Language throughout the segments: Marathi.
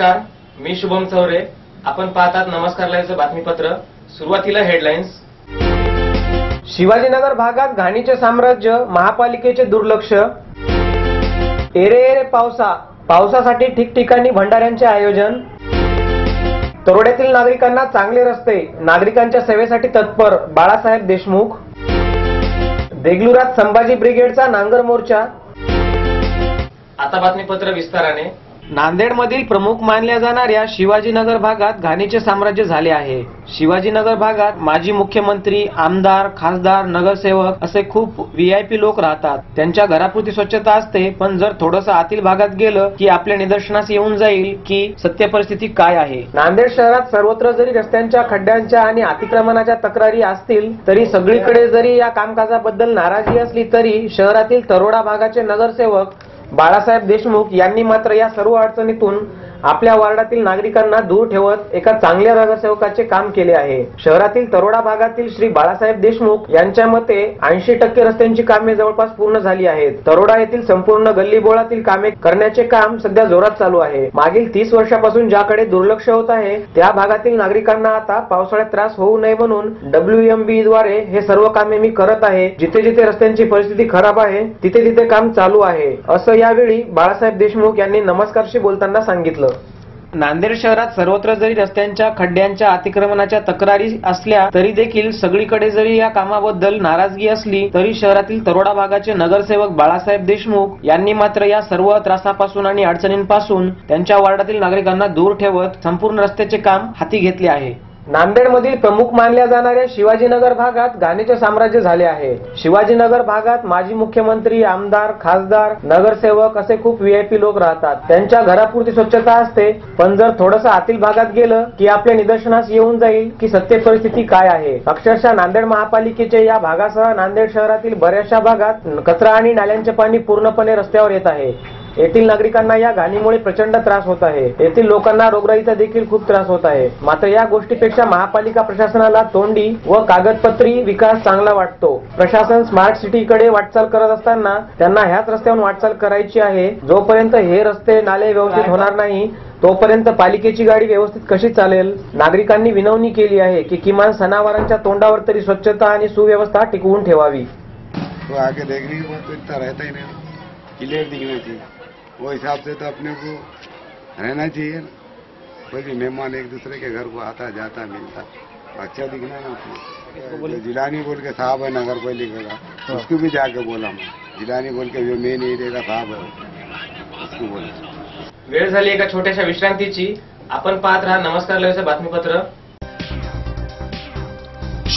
नमस्कार मी शुभम चौरे. आपण पाहतात नमस्कार लाईव्हचं बातमीपत्र. सुरुवातीला हेडलाईन्स शिवाजीनगर भागात घाणीचे साम्राज्य महापालिकेचे दुर्लक्ष. एरे एरे पावसा. पावसासाठी ठिकठिकाणी भंडाऱ्यांचे आयोजन. तरोड्यातील नागरिकांना चांगले रस्ते. नागरिकांच्या सेवेसाठी तत्पर बाळासाहेब देशमुख. देगलुरात संभाजी ब्रिगेडचा नांगर मोर्चा. आता बातमीपत्र विस्ताराने. नांदेडमधील प्रमुख मानल्या जाणाऱ्या शिवाजीनगर भागात घाणीचे साम्राज्य झाले आहे. शिवाजीनगर भागात माजी मुख्यमंत्री आमदार खासदार नगरसेवक असे खूप व्हीआयपी लोक राहतात. त्यांच्या घरापुरती स्वच्छता असते पण जर थोडंसं आतील भागात गेलं की आपल्या निदर्शनास येऊन जाईल की सत्य परिस्थिती काय आहे. नांदेड शहरात सर्वत्र जरी रस्त्यांच्या खड्ड्यांच्या आणि अतिक्रमणाच्या तक्रारी असतील तरी सगळीकडे जरी या कामकाजाबद्दल नाराजी असली तरी शहरातील तरोडा भागाचे नगरसेवक बाळासाहेब देशमुख यांनी मात्र या सर्व अडचणीतून आपल्या वार्डातील नागरिकांना दूर ठेवत एका चांगल्या नगरसेवकाचे काम केले आहे. शहरातील तरोडा भागातील श्री बाळासाहेब देशमुख यांच्या मते ऐंशी टक्के रस्त्यांची कामे जवळपास पूर्ण झाली आहेत. तरोडा येथील संपूर्ण गल्लीबोळातील कामे करण्याचे काम सध्या जोरात चालू आहे. मागील तीस वर्षापासून ज्याकडे दुर्लक्ष होत आहे त्या भागातील नागरिकांना आता पावसाळ्यात त्रास होऊ नये म्हणून डब्ल्यूएमबी द्वारे हे सर्व कामे मी करत आहे. जिथे जिथे रस्त्यांची परिस्थिती खराब आहे तिथे तिथे काम चालू आहे. असं यावेळी बाळासाहेब देशमुख यांनी नमस्कारशी बोलताना सांगितलं. नांदेड शहरात सर्वत्र जरी रस्त्यांच्या खड्ड्यांच्या अतिक्रमणाच्या तक्रारी असल्या तरी देखील सगळीकडे जरी या कामाबद्दल नाराजगी असली तरी शहरातील तरोडा भागाचे नगरसेवक बाळासाहेब देशमुख यांनी मात्र या सर्व त्रासापासून आणि अडचणींपासून त्यांच्या वार्डातील नागरिकांना दूर ठेवत संपूर्ण रस्त्याचे काम हाती घेतले आहे. नांदेडमधील प्रमुख मानल्या जाणाऱ्या शिवाजीनगर भागात घाणीचे साम्राज्य झाले आहे. शिवाजीनगर भागात माजी मुख्यमंत्री आमदार खासदार नगरसेवक असे खूप व्हीआयपी लोक राहतात. त्यांच्या घरापुरती स्वच्छता असते पण जर थोडस आतील भागात गेलं की आपल्या निदर्शनास येऊन जाईल की सत्य परिस्थिती काय आहे. अक्षरशः नांदेड महापालिकेचे या भागासह नांदेड शहरातील बऱ्याचशा भागात कचरा आणि नाल्यांचे पाणी पूर्णपणे रस्त्यावर येत आहे. येथील नागरिकांना या घाणीमुळे प्रचंड त्रास होत आहे. येथील लोकांना रोगराईचा देखील खूप त्रास होत आहे. मात्र या गोष्टीपेक्षा महापालिका प्रशासनाला तोंडी व कागदपत्री विकास चांगला वाटतो. प्रशासन स्मार्ट सिटीकडे वाटचाल करत असताना त्यांना ह्याच रस्त्यावरून वाटचाल करायची आहे. जोपर्यंत हे रस्ते नाले व्यवस्थित होणार नाही तोपर्यंत पालिकेची गाडी व्यवस्थित कशी चालेल? नागरिकांनी विनवणी केली आहे की किमान सणावारांच्या तोंडावर तरी स्वच्छता आणि सुव्यवस्था टिकवून ठेवावी. तो आगे देखने के बाद तो इतना रहता ही नहीं। क्लियर दिखना चाहिए वो हिसाब से तो अपने को रहना चाहिए ना। कोई भी मेहमान एक दूसरे के घर को आता जाता मिलता। अच्छा दिखना है ना अपने जिलानी बोल के साहब है नगर पालिका का उसको भी जाके बोला मैं। जिलानी बोल के जो मेन एरिया का साहब है उसको बोला। वेळ झाली एका छोट्याशा विश्रांतीची. आपण पाहत राहा नमस्कार लाईव्हचं बातमीपत्र.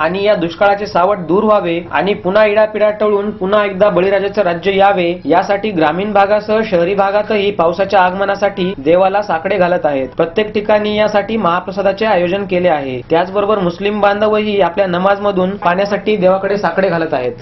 आणि या दुष्काळाचे सावट दूर व्हावे आणि पुन्हा इडापिडा टळून पुन्हा एकदा बळीराजाचं राज्य यावे यासाठी ग्रामीण भागासह शहरी भागातही पावसाच्या आगमनासाठी देवाला साकडे घालत आहेत. प्रत्येक ठिकाणी यासाठी महाप्रसादाचे आयोजन केले आहे. त्याचबरोबर मुस्लिम बांधवही आपल्या नमाज मधून पाण्यासाठी देवाकडे साकडे घालत आहेत.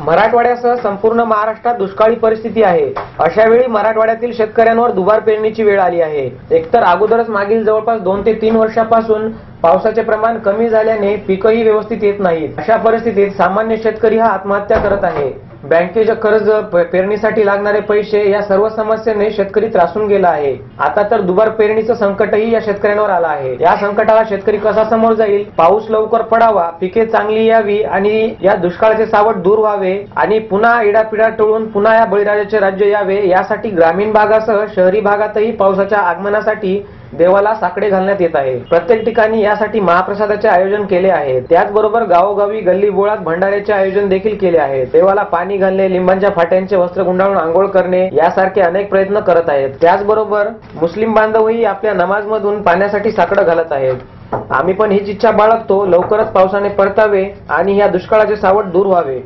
मराठवाड्यासह संपूर्ण महाराष्ट्रात दुष्काळी परिस्थिती आहे. अशा वेळी मराठवाड्यातील शेतकऱ्यांवर दुबार पेरणीची वेळ आली आहे. एकतर अगोदरच मागील जवळपास दोन ते तीन वर्षापासून पावसाचे प्रमाण कमी झाल्याने पीकही व्यवस्थित येत नाहीत. अशा परिस्थितीत सामान्य शेतकरी हा आत्महत्या करत आहे. बँकेचे कर्ज पेरणीसाठी लागणारे पैसे या सर्व समस्येने शेतकरी त्रासून गेला आहे. आता तर दुबार पेरणीचं संकटही या शेतकऱ्यांवर आलं आहे. या संकटाला शेतकरी कसा समोर जाईल? पाऊस लवकर पडावा पिके चांगली यावी आणि या दुष्काळाचे सावट दूर व्हावे आणि पुन्हा इडापिडा टळून पुन्हा या बळीराजाचे राज्य यावे यासाठी ग्रामीण भागासह शहरी भागातही पावसाच्या आगमनासाठी देवाला साकडे घालण्यात येत आहे. प्रत्येक ठिकाणी यासाठी महाप्रसादाचे आयोजन केले आहे. त्याचबरोबर गावोगावी गल्ली बोळात भंडाऱ्याचे आयोजन देखील केले आहे. देवाला पाणी घालणे लिंबांच्या फाट्यांचे वस्त्र गुंडाळून आंघोळ करणे यासारखे अनेक प्रयत्न करत आहेत. त्याचबरोबर मुस्लिम बांधवही आपल्या नमाजमधून पाण्यासाठी साकडं घालत आहेत. आम्ही पण हीच इच्छा बाळगतो. लवकरच पावसाने परतावे आणि या दुष्काळाचे सावट दूर व्हावे.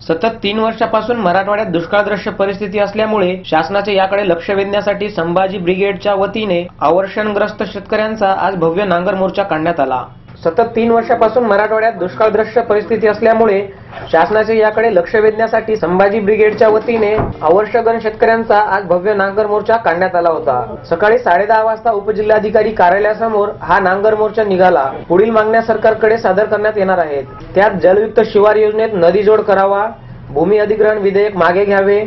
सतत तीन वर्षापासून मराठवाड्यात दुष्काळग्रस्त परिस्थिती असल्यामुळे शासनाचे याकडे लक्ष वेधण्यासाठी संभाजी ब्रिगेडच्या वतीने अवर्षणग्रस्त शेतकऱ्यांचा आज भव्य नांगर मोर्चा काढण्यात आला. सतत तीन वर्षापासून मराठवाड्यात दुष्काळग्रस्त परिस्थिती असल्यामुळे शासनाचे याकडे लक्ष वेधण्यासाठी संभाजी ब्रिगेडच्या वतीने अवर्षगण शेतकऱ्यांचा आज भव्य नांगर मोर्चा काढण्यात आला होता. सकाळी साडेदहा वाजता उपजिल्हाधिकारी कार्यालयासमोर हा नांगर मोर्चा निघाला. पुढील मागण्या सरकारकडे सादर करण्यात येणार आहेत. त्यात जलयुक्त शिवार योजनेत नदी जोड करावा भूमी अधिग्रहण विधेयक मागे घ्यावे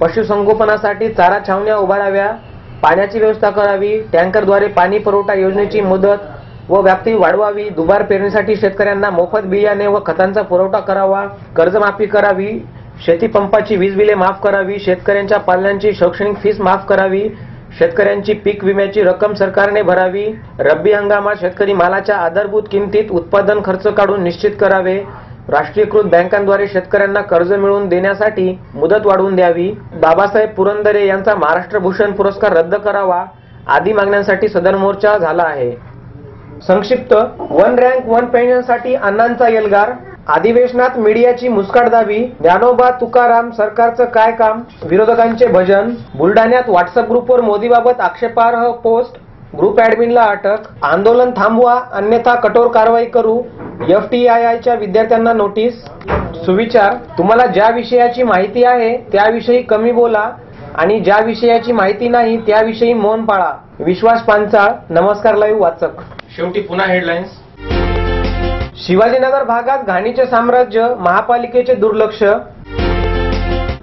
पशुसंगोपनासाठी चारा छावण्या उभाराव्या पाण्याची व्यवस्था करावी टँकरद्वारे पाणी पुरवठा योजनेची मुदत व व्याप्ती वाढवावी. दुबार पेरणीसाठी शेतकऱ्यांना मोफत बियाणे व खतांचा पुरवठा करावा. कर्जमाफी करावी. शेतीपंपाची वीज बिले माफ करावी. शेतकऱ्यांच्या पाल्यांची शैक्षणिक फीस माफ करावी. शेतकऱ्यांची पीक विम्याची रक्कम सरकारने भरावी. रब्बी हंगामात शेतकरी मालाच्या आधारभूत किमतीत उत्पादन खर्च काढून निश्चित करावे. राष्ट्रीयकृत बँकांद्वारे शेतकऱ्यांना कर्ज मिळवून देण्यासाठी मुदत वाढवून द्यावी. बाबासाहेब पुरंदरे यांचा महाराष्ट्र भूषण पुरस्कार रद्द करावा. आदी मागण्यांसाठी सदर मोर्चा झाला आहे. संक्षिप्त. वन रँक वन पेन्शनसाठी अण्णांचा एल्गार अधिवेशनात मीडियाची मुस्काटदाबी ज्ञानोबा तुकाराम सरकारचं काय काम? विरोधकांचे भजन. बुलढाण्यात व्हॉट्सअप ग्रुपवर मोदीबाबत आक्षेपार्ह पोस्ट. ग्रुप ऍडमिनला अटक. आंदोलन थांबवा अन्यथा कठोर कारवाई करू. एफटीआयआयच्या विद्यार्थ्यांना नोटीस. सुविचार. तुम्हाला ज्या विषयाची माहिती आहे त्याविषयी कमी बोला. आणि ज्या विषयाची माहिती नाही त्याविषयी मौन पाळा. विश्वास पांचाळ. नमस्कार लाईव्ह वाचक शेवटी पुन्हा हेडलाईन्स शिवाजीनगर भागात घाणीचे साम्राज्य महापालिकेचे दुर्लक्ष.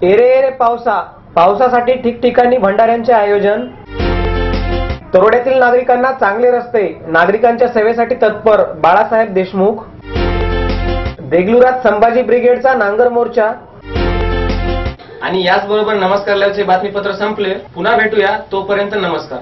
एरे एरे पावसा. पावसासाठी ठिकठिकाणी भंडाऱ्यांचे आयोजन. तरोड्यातील नागरिकांना चांगले रस्ते. नागरिकांच्या सेवेसाठी तत्पर. बाळासाहेब देशमुख. देगलुरात संभाजी ब्रिगेडचा नांगर मोर्चा. आणि याचबरोबर नमस्कार लाईव्हचे बातमीपत्र संपले. पुन्हा भेटूया. तोपर्यंत नमस्कार.